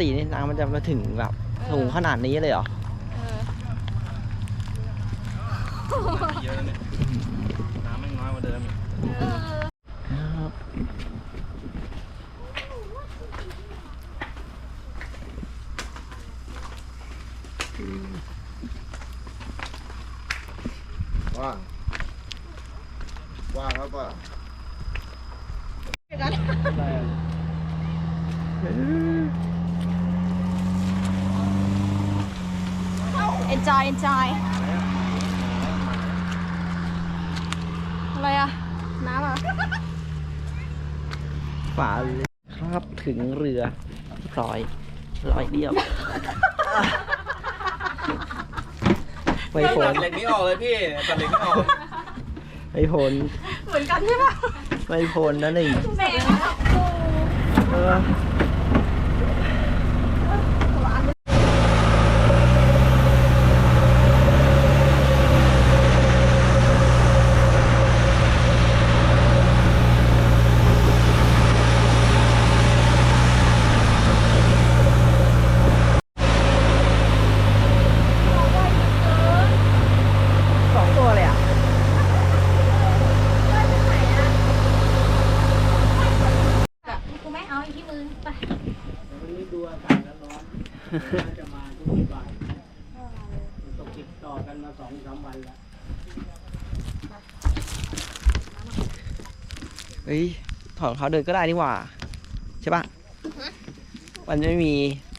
ตินี่น้ำมันจะมาถึงแบบสูงขนาดนี้เลยเหรอเออเยอะเนี่ยน้ำแม่งน้อยกว่าเดิมอีก เออ ครับ ว่างว่างครับป่ะ เอนจอยเอนจอยอะไรอะน้ำอะ ฝาเลยครับถึงเรือร้อยร้อยเดียวไม่พ้ตันดเหล็กนี้ออกเลยพี่ตัดเหล็กนี้ออกไม่พ้นเหมือนกันใช่ปะไม่พ้นนะหนึ่งแหมเออ สองตัวเลยอะ กูไม่เอาอีกที่มือไป วันนี้ดูอากาศแล้วร้อนน่าจะมาทุกบ่ายตกติดต่อกันมาสองสามวันแล้ว เฮ้ย ถอนเขาเดินก็ได้นี่หว่า ใช่ปะมันไม่มี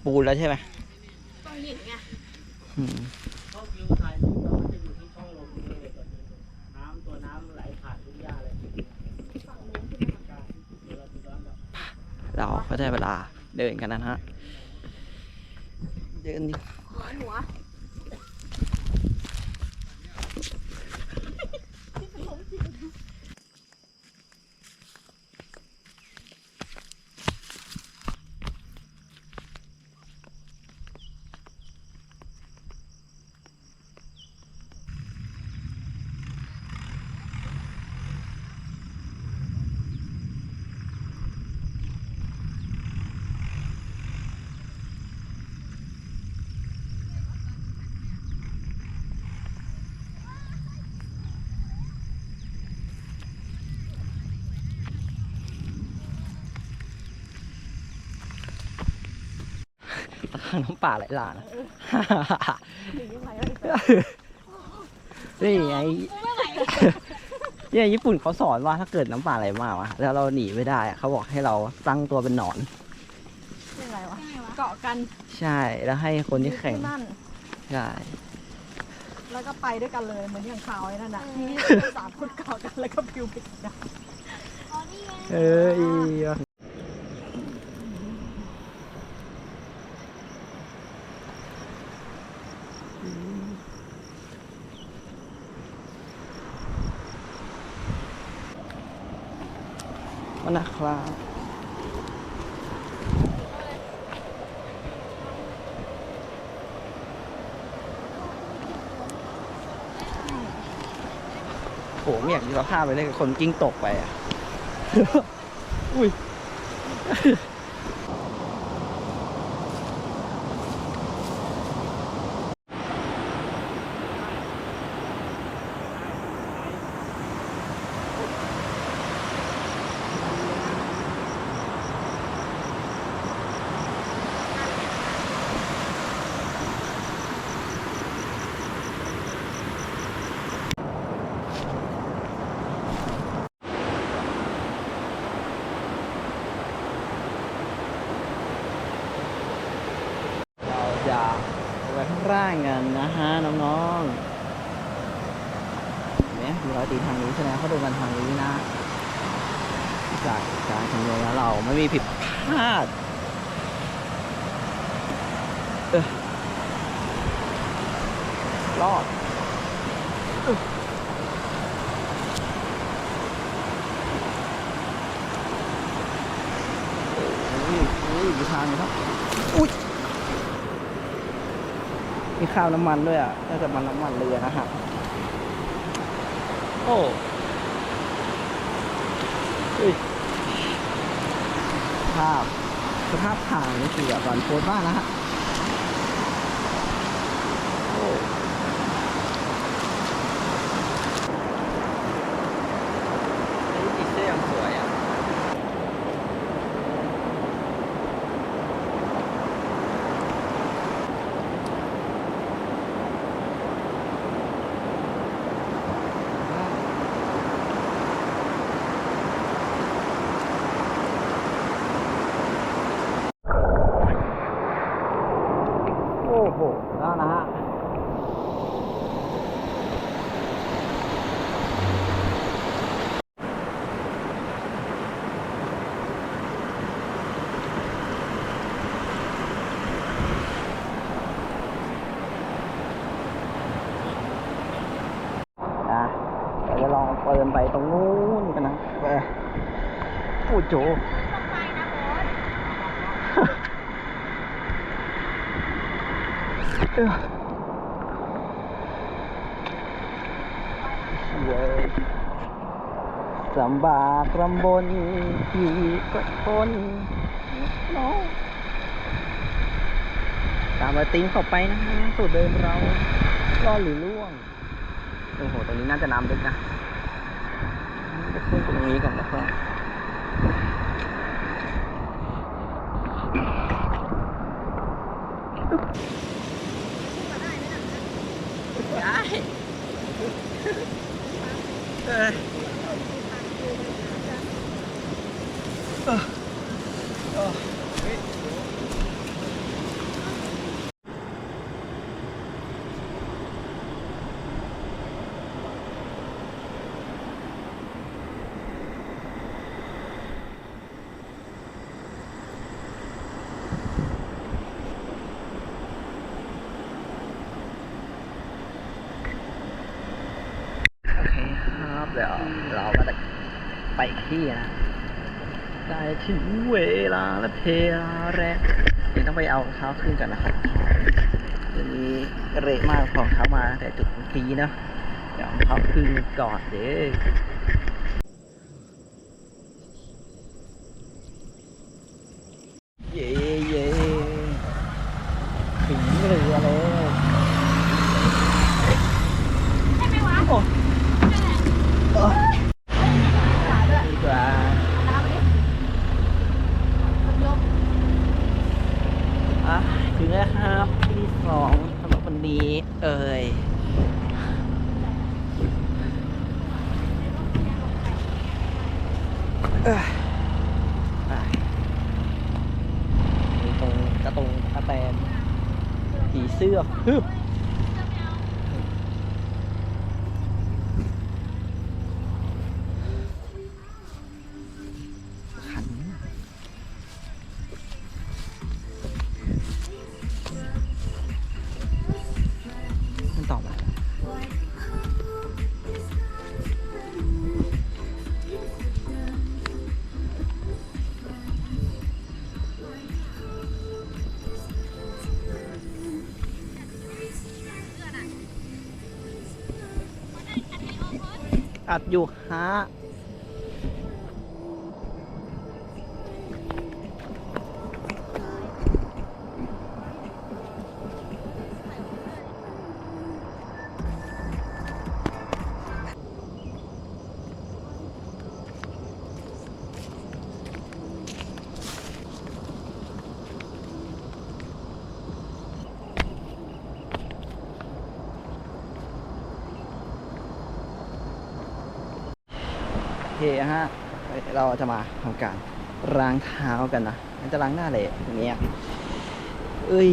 ปูนแล้วใช่ไหมต้องหยิบไงอืมเพราะวิวถ่ายรูปเรามันจะอยู่ที่ช่องลมนี่เลยก่อนน้ำตัวน้ำไหลผ่านทุ่งหญ้าเลยฝั่งนู้นใช่ไหมครับเดี๋ยวเราจะย้อนกลับเราก็ได้เวลาเดินกันนะฮะ เดินดิหัว หัวน้ำป่าไหลหลากนะหนียังไงนี่ไงเนี่ยญี่ปุ่นเขาสอนว่าถ้าเกิดน้ำป่าไหลมากอะแล้วเราหนีไม่ได้อะเขาบอกให้เราตั้งตัวเป็นหนอนยังไงวะ เกาะกันใช่แล้วให้คนที่แข่งนั่น ใช่แล้วก็ไปด้วยกันเลยเหมือนอย่างข่าวไอ้นั่นน่ะที่สามคนเกาะกันแล้วก็พิวไปกันเอ้ย มันนะครับโหไม่อยากจะสภาพไปเลยคนกิ้งตกไปอะ อุ้ย เราจะไปข้างล่างกันนะฮะน้องๆเห็นไหมมีรอยตีทางนี้ใช่ไหมเขาดูกันทางนี้นะ จากการคำนวณแล้วเราไม่มีผิดพลาดเออรอดอุ้ยโอ้ยมีทางนะครับอุ้ย มีข้าวน้ำมันด้วยอะน่าจะมันน้ำมันเรือนะฮะโอ้เฮ้ยภาพสภาพทางนี่คือแบบตอนโพสต์มากนะฮะโอ้นี่ติดเสื้อยังสวยอะ โอ้โหแล้วนะฮะ นะเดี๋ยวจะลองเปินไปตรงนู้นกันนะไป โอ้โจเอ้อเย้ลำบากลำบนที่ก็ทนน้องตามมาติ้งเข้าไปนะฮะสูตรเดิมเราล่อหรือล่วง โอ้โห ตรงนี้น่าจะน้ำลึกนะไปขึ้นตรงนี้ก่อนนะครับได้เอ้ยเออ เออเฮ้ยโอเคครับ เดี๋ยวเราก็จะไปอีกที่นะได้ ถึงเวลาและเพลาแรกนี่ต้องไปเอาเท้าขึ้นกันนะครับเดี๋ยวนี้เละมากของเท้ามาแต่จุดทีเนาะเดี๋ยวเอาเท้าขึ้นก่อนเด้เย่เย่ถึงเรือแล้วโอ้โอ้ดีกว่า อะถึงแล้วครับที่สองสำหรับวันนี้ เอ่ยเอ้ยไปมีตรงกระตรงกระแตน ผีเสื้ อยู่ฮะ ฮะ เราจะมาทำการล้างเท้ากันนะมันจะล้างหน้าเลยอย่างเงี้ยเอ้ย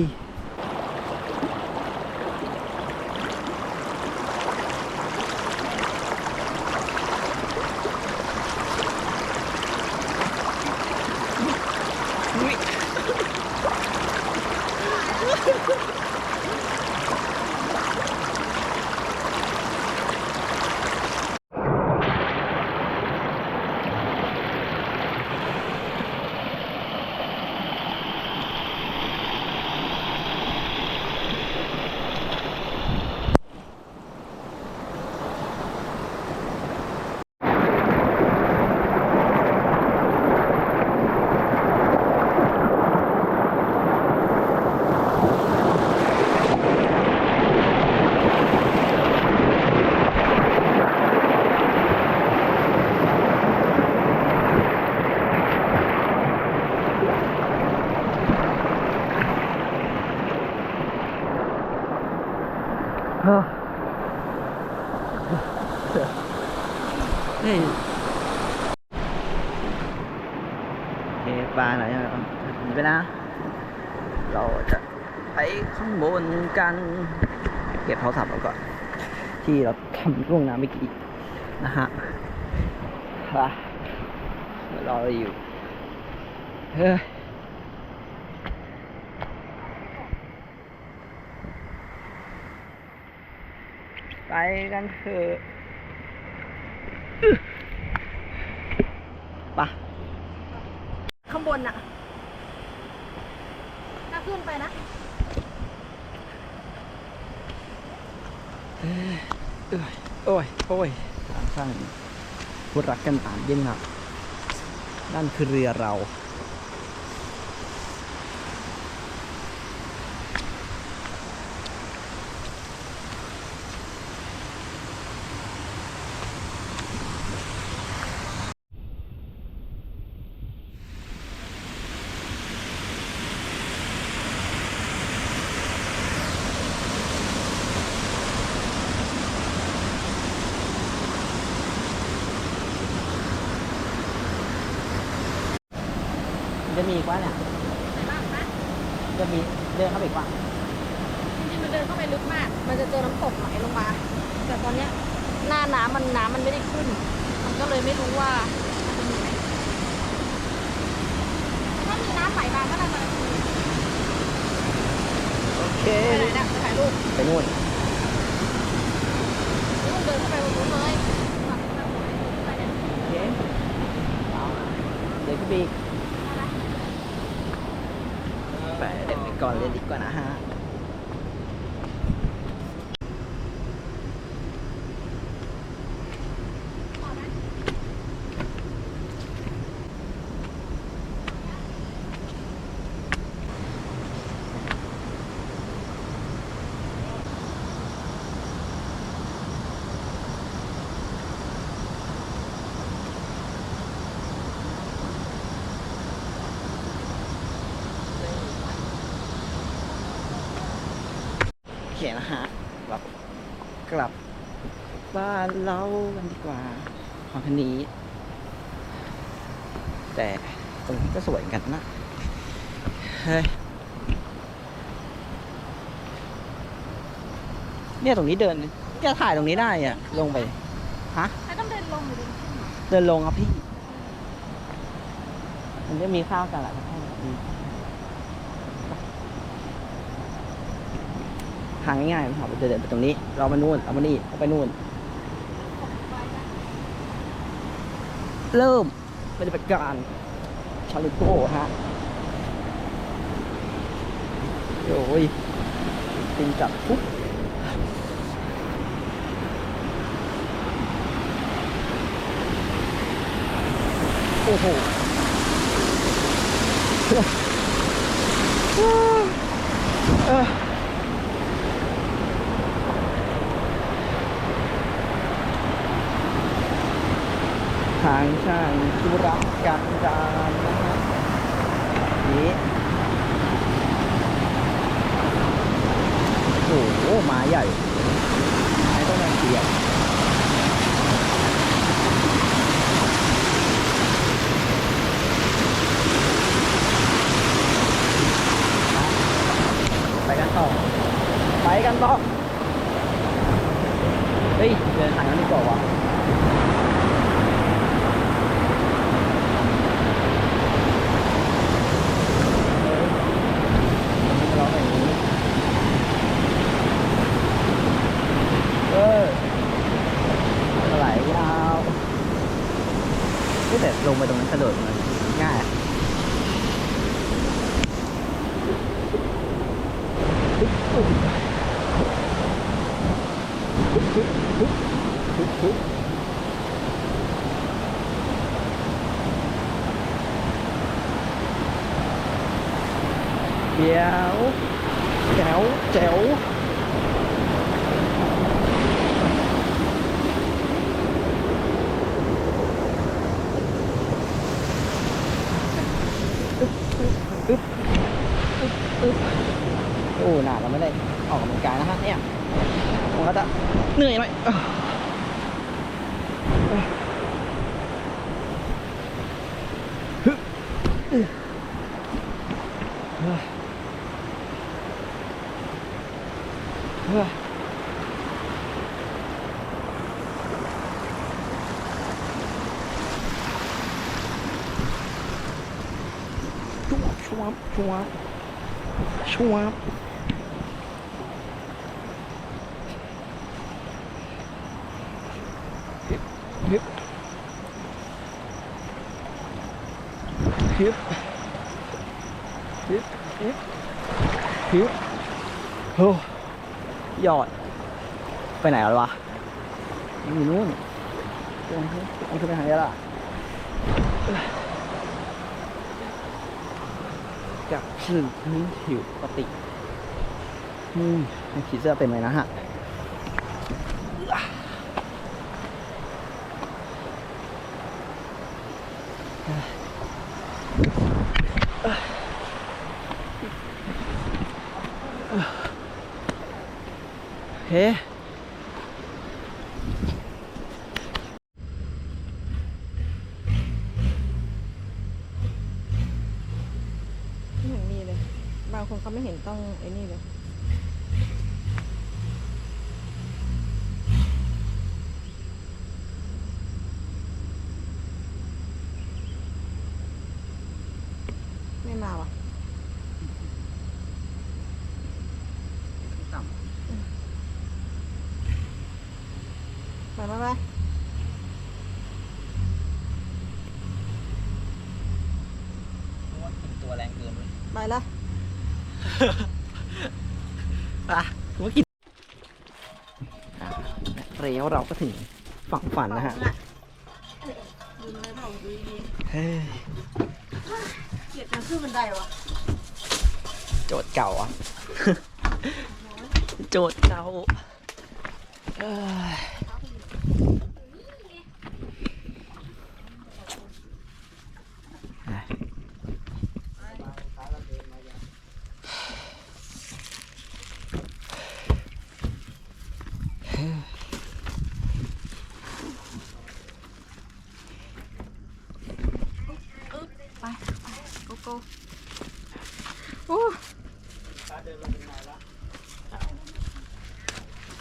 โเฮ้ยเอ๊ะปลาไหนอะหนีไปนะ เราจะไปข้างบนกัน เก็บโทรศัพท์เราก่อน ที่เราทำล่วงน้ำเมื่อกี้นะฮะปรอเราอยู่เฮ้ยไปกันเถอะอึ๊ะไปข้างบนน่ะถ้าขึ้นไปนะ เอ้ยโอ้ยโอ้ยสามข้างพูดรักกันอ่านเย็นหนักนั่นคือเรือเรา จะมีอีกว่าเนี่ยจะมีเดินเข้าไปอีกว่าจริงๆมันเดินเข้าไปลึกมาก มันจะเจอน้ำตกไหลลงมา แต่ตอนเนี้ยหน้าน้ำมันน้ำมันไม่ได้ขึ้น มันก็เลยไม่รู้ว่ามันจะมีไหมถ้ามีน้ำไหลมาก็น่าจะโอเคไปไหนเนี่ยไปถ่ายรูป ไปนู่นนี่มันเดินเข้าไปบนนู้นเลยฝั่งนู้นไปเนี่ย โอเคเอาเดี๋ยวขึ้นไปอีกไปเดี๋ยวไป ก่อนเลยดีกว่านะฮะ เคนะฮะกลับกลับบ้านเรากันดีกว่า ของคันนี้ แต่ตรงนี้ก็สวยเหมือนกันนะ เฮ้ย เนี่ยตรงนี้เดินจะถ่ายตรงนี้ได้อะลงไป ฮะใครต้องเดินลงหรือเดินขึ้นเดินลงครับพี่ มันจะมีข้าวกันแหละครับ ทางง่ายๆมันหอไปเดินไปตรงนี้ เรามานู่นเรามานี่เราไปนู่น เริ่มปฏิบัติการชาลิโก้ฮะโอ้ยติงจับปุ๊บโอ้โหเออางช่างธุระกันดารนะฮะนี้โอ้โหมาใหญ่ไม่ต้องแรงเกียร์ไปกันต่อ ไปกันต่อ เฮ้ย เดินทางนั้นดีกว่าวะเออมันร้องอย่างนี้เออไหลยาวเฮ้ยแต่ลงไปตรงนั้นกระโดดมันง่ายอะปึ๊บปึ๊บปึ๊บปึ๊บปึ๊บปึ๊บ เดี๋ยวแจ๋วแจ๋วปึ๊บปึ๊บปึ๊บปึ๊บปึ๊บโอ้หนาเราไม่ได้ออกกำลังกายนะฮะเนี่ยมันก็จะเหนื่อยหน่อยเอ้อ วบ ชวบชวฮึบฮึบฮึบฮึบฮึบฮึบโอ้ยอด ไปไหนแล้ววะอยู่นู่นตรงนี้มันคือไปทางนี้ล่ะ กับสื่อพื้นผิวปกติอืมไม่คิดจะเป็นเลยนะฮะ โอเค ไม่เห็นมีเลย บางคนเขาไม่เห็นต้องไอ้นี่เลย ไม่มาว่ะ ต่ ไปไปไป เพราะว่ากินตัวแรงเกินเลย ไปละ อะผมว่ากินอะ แล้วเราก็ถึงฝั่งฝันนะฮะเฮ้ยเกลียดการขึ้นบันไดวะโจทย์เก่าอะ โจทย์เก่าเอ้ยอะ ไปไปโกโก้โอ้ ตาเดินลงเป็นไงละ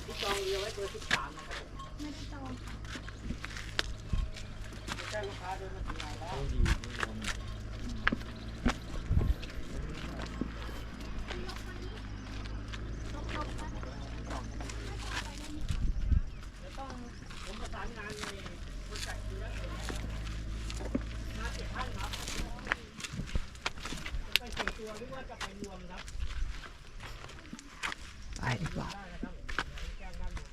ที่จองเรือไว้เบอร์สิบสามนะครับไม่ได้จองแจ้งลูกค้าเดินมาถึงไหนแล้ว ผมประสานงานในคนจัดเรือมาเจ็ดท่านครับ ไปส่วนตัวหรือว่าจะไปรวมครับ ไปดีกว่า ได้นะครับแจ้งด้านหลัง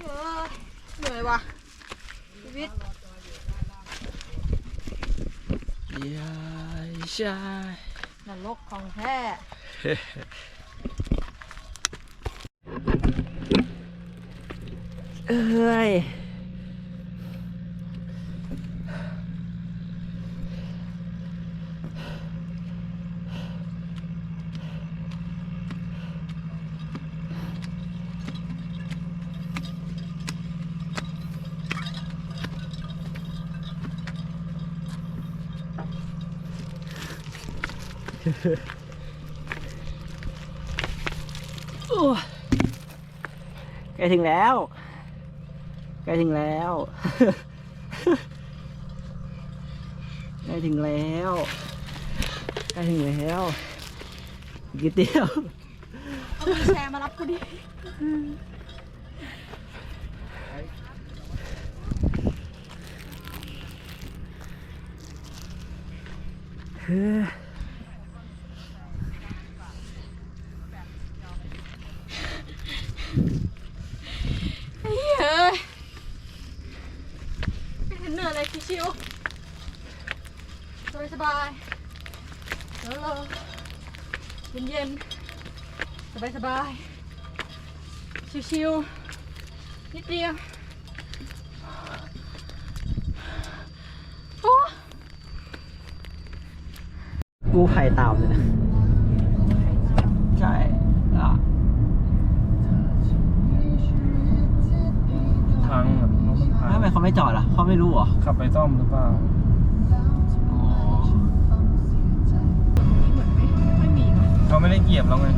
เอ้ยเหนื่อย ว่ะชีวิตยายชายนรกของแท้ เอ้ย ใกล้ถึงแล้วใกล้ถึงแล้วใกล้ถึงแล้วใกล้ถึงแล้วอีกนิดเดียวเอาวีลแชร์มารับกูดิเฮ้ย เฮ้ยเอ้ยไม่เห็นเหนื่อยเลยชิวๆ สบายสบายๆแล้วเราเย็นเย็นสบายสบายๆชิวๆนิดเดียวโอ้กูไผ่ตามเลยนะ ใช่อะพังอะรถมันพังทำไมเขาไม่จอดล่ะเขาไม่รู้เหรอ ขับไปซ่อมหรือเปล่า เขาไม่ได้เหยียบเราไง